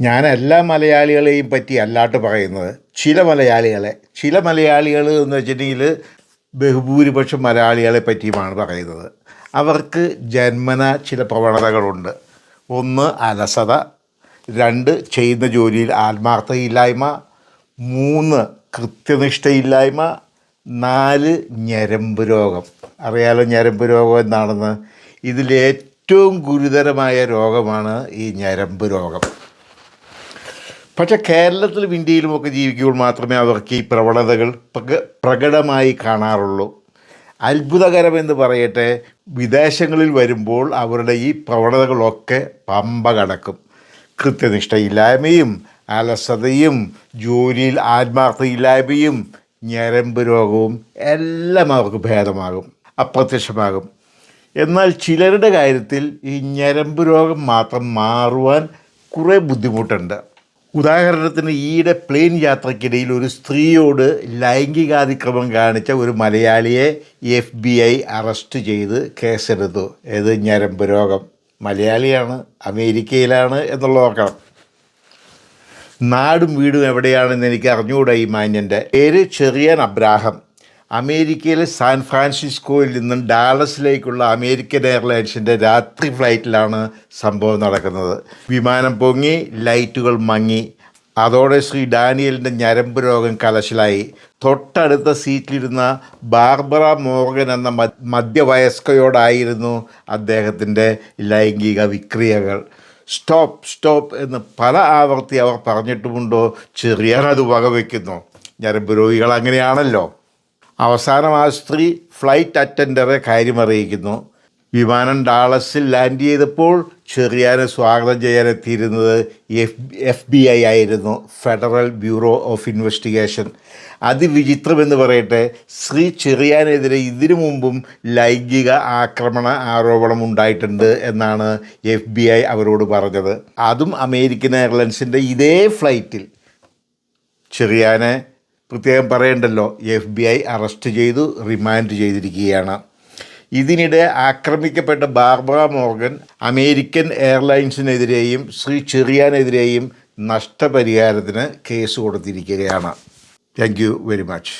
ഞാൻ എല്ലാ മലയാളികളെയും പറ്റി അല്ലാട്ട് പറയുന്നത് ചില മലയാളികളെ ചില മലയാളികൾ എന്ന് വെച്ചിട്ടുണ്ടെങ്കിൽ ബഹുഭൂരിപക്ഷം മലയാളികളെ പറ്റിയുമാണ് പറയുന്നത്. അവർക്ക് ജന്മന ചില പ്രവണതകളുണ്ട്. ഒന്ന് അലസത. രണ്ട് ചെയ്യുന്ന ജോലിയിൽ ആത്മാർത്ഥയില്ലായ്മ മൂന്ന് കൃത്യനിഷ്ഠയില്ലായ്മ. നാല് ഞരമ്പ് രോഗം. അറിയാലോ ഞരമ്പ് രോഗം എന്താണെന്ന്? ഇതിലേറ്റവും ഗുരുതരമായ രോഗമാണ് ഈ ഞരമ്പ് രോഗം. പക്ഷേ കേരളത്തിലും ഇന്ത്യയിലുമൊക്കെ ജീവിക്കുമ്പോൾ മാത്രമേ അവർക്ക് ഈ പ്രവണതകൾ പ്രക പ്രകടമായി കാണാറുള്ളൂ. അത്ഭുതകരമെന്ന് പറയട്ടെ വിദേശങ്ങളിൽ വരുമ്പോൾ അവരുടെ ഈ പ്രവണതകളൊക്കെ പമ്പ കടക്കും. കൃത്യനിഷ്ഠയില്ലായ്മയും അലസതയും ജോലിയിൽ ആത്മാർത്ഥയില്ലായ്മയും ഞരമ്പ് രോഗവും എല്ലാം അവർക്ക് ഭേദമാകും അപ്രത്യക്ഷമാകും. എന്നാൽ ചിലരുടെ കാര്യത്തിൽ ഈ ഞരമ്പ് രോഗം മാത്രം മാറുവാൻ കുറേ ബുദ്ധിമുട്ടുണ്ട്. ഉദാഹരണത്തിന് ഈയിടെ പ്ലെയിൻ യാത്രക്കിടയിൽ ഒരു സ്ത്രീയോട് ലൈംഗികാതിക്രമം കാണിച്ച ഒരു മലയാളിയെ എഫ് ബി ഐ അറസ്റ്റ് ചെയ്ത് കേസെടുത്തു. ഏത് ഞരമ്പ് രോഗം? മലയാളിയാണ് അമേരിക്കയിലാണ് എന്നുള്ള നോക്കണം നാടും വീടും എവിടെയാണെന്ന് എനിക്ക് അറിഞ്ഞുകൂടാ ഈ മാന്യന്റെ പേര് ചെറിയൻ അബ്രാഹം. അമേരിക്കയിലെ സാൻ ഫ്രാൻസിസ്കോയിൽ നിന്നും ഡാലസിലേക്കുള്ള അമേരിക്കൻ എയർലൈൻസിന്റെ രാത്രി ഫ്ലൈറ്റിലാണ് സംഭവം നടക്കുന്നത്. വിമാനം പൊങ്ങി ലൈറ്റുകൾ മങ്ങി. അതോടെ ശ്രീ ഡാനിയലിന്റെ ഞരമ്പ് രോഗം കലശലായി. തൊട്ടടുത്ത സീറ്റിലിരുന്ന ബാർബറ മോർഗൻ എന്ന മധ്യവയസ്കയോടായിരുന്നു അദ്ദേഹത്തിന്റെ ലൈംഗിക വിക്രിയകൾ. സ്റ്റോപ്പ് സ്റ്റോപ്പ് എന്ന് പല ആവർത്തി അവർ പറഞ്ഞിട്ടുമുണ്ടോ? ചെറിയാനത് വകവെക്കുന്നു. ഞരമ്പ് രോഗികൾ അങ്ങനെയാണല്ലോ. അവസാനം ആ സ്ത്രീ ഫ്ലൈറ്റ് അറ്റൻഡറെ കാര്യമറിയിക്കുന്നു. വിമാനം ഡാളസിൽ ലാൻഡ് ചെയ്തപ്പോൾ ചെറിയാനെ സ്വാഗതം ചെയ്യാനെത്തിയിരുന്നത് എഫ് എഫ് ബി ഐ ആയിരുന്നു ഫെഡറൽ ബ്യൂറോ ഓഫ് ഇൻവെസ്റ്റിഗേഷൻ. അതിവിചിത്രമെന്ന് പറയട്ടെ ശ്രീ ചെറിയാനെതിരെ ഇതിനു മുമ്പും ലൈംഗിക ആക്രമണ ആരോപണം ഉണ്ടായിട്ടുണ്ട് എന്നാണ് എഫ് ബി ഐ അവരോട് പറഞ്ഞത്. അതും അമേരിക്കൻ എയർലൈൻസിന്റെ ഇതേ ഫ്ലൈറ്റിൽ. ചെറിയാനെ പ്രത്യേകം പറയണ്ടല്ലോ എഫ് ബി ഐ അറസ്റ്റ് ചെയ്തു റിമാൻഡ് ചെയ്തിരിക്കുകയാണ്. ഇതിനിടെ ആക്രമിക്കപ്പെട്ട ബാർബറ മോർഗൻ അമേരിക്കൻ എയർലൈൻസിനെതിരെയും ശ്രീ ചെറിയാനെതിരെയും നഷ്ടപരിഹാരത്തിന് കേസ് കൊടുത്തിരിക്കുകയാണ്. Thank you very much